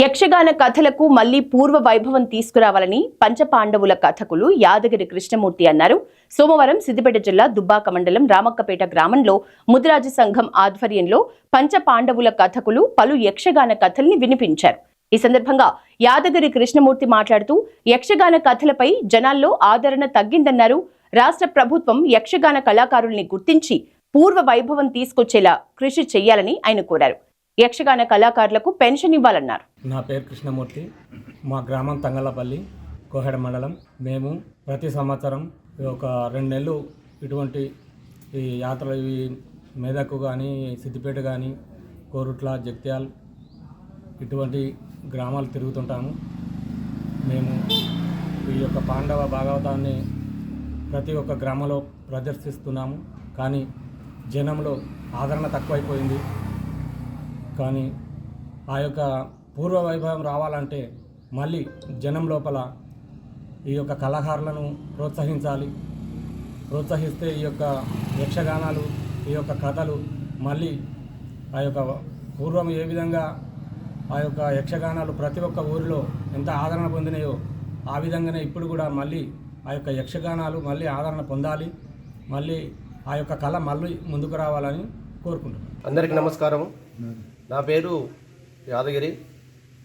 యక్షగాన కథలకు మళ్ళీ పూర్వ వైభవం తీసుకురావాలని పంచపాండవుల కథకులు యాదగిరి కృష్ణమూర్తి అన్నారు. సోమవారం సిద్దిపేట జిల్లా దుబ్బాక మండలం రామక్కపేట గ్రామంలో ముదిరాజు సంఘం ఆధ్వర్యంలో పంచపాండవుల కథకులు పలు యక్షగాన కథల్ని వినిపించారు. ఈ సందర్భంగా యాదగిరి కృష్ణమూర్తి మాట్లాడుతూ యక్షగాన కథలపై జనాల్లో ఆదరణ తగ్గిందన్నారు. రాష్ట్ర ప్రభుత్వం యక్షగాన కళాకారుల్ని గుర్తించి పూర్వ వైభవం తీసుకొచ్చేలా కృషి చేయాలని ఆయన కోరారు. యక్షగాన కళాకారులకు పెన్షన్ ఇవ్వాలన్నారు. నా పేరు కృష్ణమూర్తి. మా గ్రామం తంగలపల్లి కోహెడ మండలం. మేము ప్రతి సంవత్సరం ఒక రెండు నెలలు ఇటువంటి ఈ యాత్రలు ఇవి మెదక్ కానీ సిద్దిపేట కానీ కోరుట్ల జగ్త్యాల్ ఇటువంటి గ్రామాలు తిరుగుతుంటాము. మేము ఈ యొక్క పాండవ భాగవతాన్ని ప్రతి ఒక్క గ్రామంలో ప్రదర్శిస్తున్నాము. కానీ జనంలో ఆదరణ తక్కువైపోయింది. కానీ ఆ యొక్క పూర్వ వైభవం రావాలంటే మళ్ళీ జనం లోపల ఈ యొక్క కళాకారులను ప్రోత్సహించాలి. ప్రోత్సహిస్తే ఈ యొక్క యక్షగానాలు ఈ యొక్క కథలు మళ్ళీ ఆ యొక్క పూర్వం ఏ విధంగా ఆ యొక్క యక్షగానాలు ప్రతి ఒక్క ఊరిలో ఎంత ఆదరణ పొందినాయో ఆ విధంగానే ఇప్పుడు కూడా మళ్ళీ ఆ యొక్క యక్షగానాలు మళ్ళీ ఆదరణ పొందాలి. మళ్ళీ ఆ యొక్క కళ మళ్ళీ ముందుకు రావాలని కోరుకుంటున్నాను. అందరికీ నమస్కారం. నా పేరు యాదగిరి.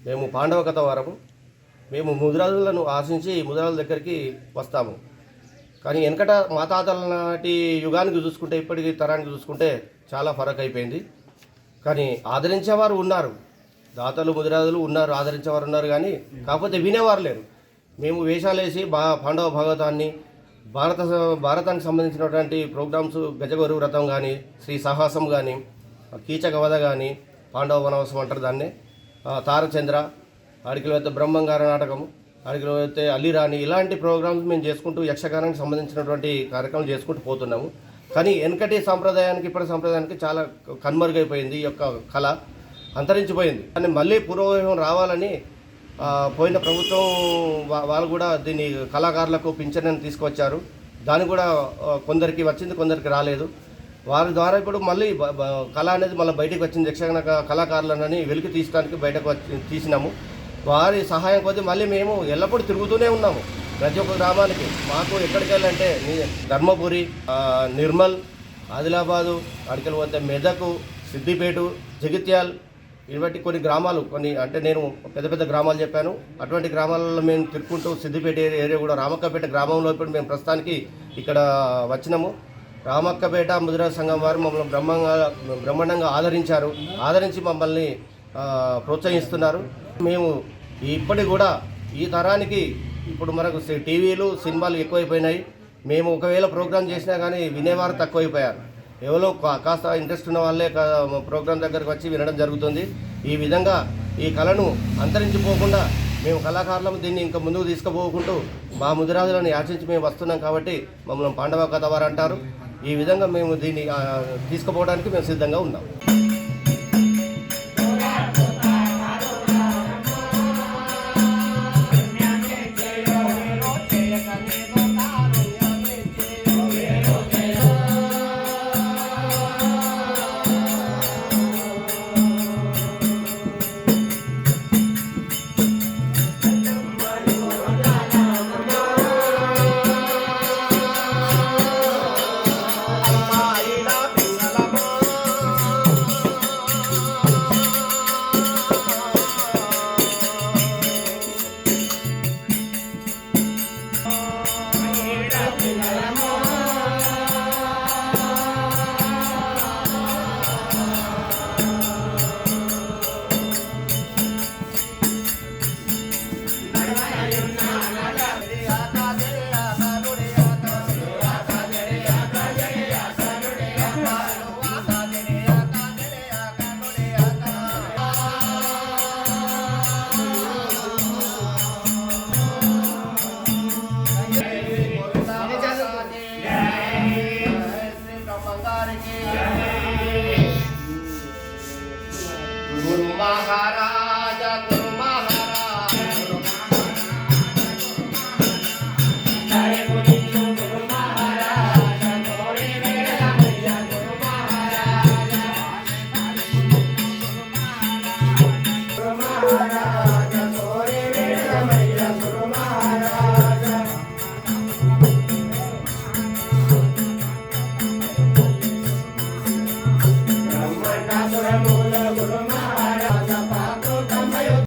మేము పాండవ కథ వారము. మేము ముదిరాజులను ఆశించి ముదిరాజుల దగ్గరికి వస్తాము. కానీ వెనకట మా తాతల నాటి యుగానికి చూసుకుంటే ఇప్పటికి తరానికి చూసుకుంటే చాలా ఫరక్ అయిపోయింది. కానీ ఆదరించేవారు ఉన్నారు. దాతలు ముదిరాజులు ఉన్నారు ఆదరించేవారు ఉన్నారు కానీ కాకపోతే వినేవారు లేరు. మేము వేషాలు వేసి బా పాండవ భాగవతాన్ని భారత భారతానికి సంబంధించినటువంటి ప్రోగ్రామ్స్ గజగోరు వ్రతం కానీ శ్రీ సాహసం కానీ కీచక వధ కానీ పాండవ వనవాసం అంటారు దాన్ని. తారచంద్ర అడికిలో అయితే బ్రహ్మంగార నాటకము అడికిలో అయితే అల్లిరాణి ఇలాంటి ప్రోగ్రామ్స్ మేము చేసుకుంటూ యక్షగానానికి సంబంధించినటువంటి కార్యక్రమాలు చేసుకుంటూ పోతున్నాము. కానీ వెనకటి సాంప్రదాయానికి ఇప్పటి సాంప్రదాయానికి చాలా కనుమరుగైపోయింది ఈ యొక్క కళ. అంతరించిపోయింది. కానీ మళ్ళీ పూర్వవైభవం రావాలని పోయిన ప్రభుత్వం వాళ్ళు కూడా దీన్ని కళాకారులకు పింఛన్ అని తీసుకొచ్చారు దాని కూడా కొందరికి వచ్చింది కొందరికి రాలేదు. వారి ద్వారా ఇప్పుడు మళ్ళీ కళ అనేది మళ్ళీ బయటకు వచ్చింది. యక్షగాన కళాకారులనని వెలికి తీసడానికి బయటకు వచ్చి తీసినాము. వారి సహాయం కొద్దీ మళ్ళీ మేము ఎల్లప్పుడూ తిరుగుతూనే ఉన్నాము ప్రతి ఒక్క గ్రామానికి. మాకు ఎక్కడికి వెళ్ళాలంటే ధర్మపురి నిర్మల్ ఆదిలాబాదు అడికలు పోతే మెదకు సిద్దిపేట జగిత్యాల్ ఇటువంటి కొన్ని గ్రామాలు కొన్ని అంటే నేను పెద్ద పెద్ద గ్రామాలు చెప్పాను. అటువంటి గ్రామాలలో మేము తిరుక్కుంటూ సిద్దిపేట ఏరియా కూడా రామక్కపేట గ్రామంలో ఇప్పుడు మేము ప్రస్తుతానికి ఇక్కడ వచ్చినాము. రామక్కపేట ముదిరాజ్ సంఘం వారు మమ్మల్ని బ్రహ్మంగా బ్రహ్మాండంగా ఆదరించారు. ఆదరించి మమ్మల్ని ప్రోత్సహిస్తున్నారు. మేము ఇప్పటికి కూడా ఈ తరానికి ఇప్పుడు మనకు టీవీలు సినిమాలు ఎక్కువైపోయినాయి. మేము ఒకవేళ ప్రోగ్రామ్ చేసినా కానీ వినేవారు తక్కువైపోయారు. ఎవరో కా- కాస్త ఇంట్రెస్ట్ ఉన్న వాళ్ళే ప్రోగ్రామ్ ప్రోగ్రాం దగ్గరకు వచ్చి వినడం జరుగుతుంది. ఈ విధంగా ఈ కళను అంతరించిపోకుండా మేము కళాకారులం దీన్ని ఇంకా ముందుకు తీసుకుపోకుంటూ మా ముదిరాజులను యాచించి మేము వస్తున్నాం కాబట్టి మమ్మల్ని పాండవ కథ వారు అంటారు. ఈ విధంగా మేము దీన్ని తీసుకుపోవడానికి మేము సిద్ధంగా ఉన్నాం. நாயம் நானாடாதே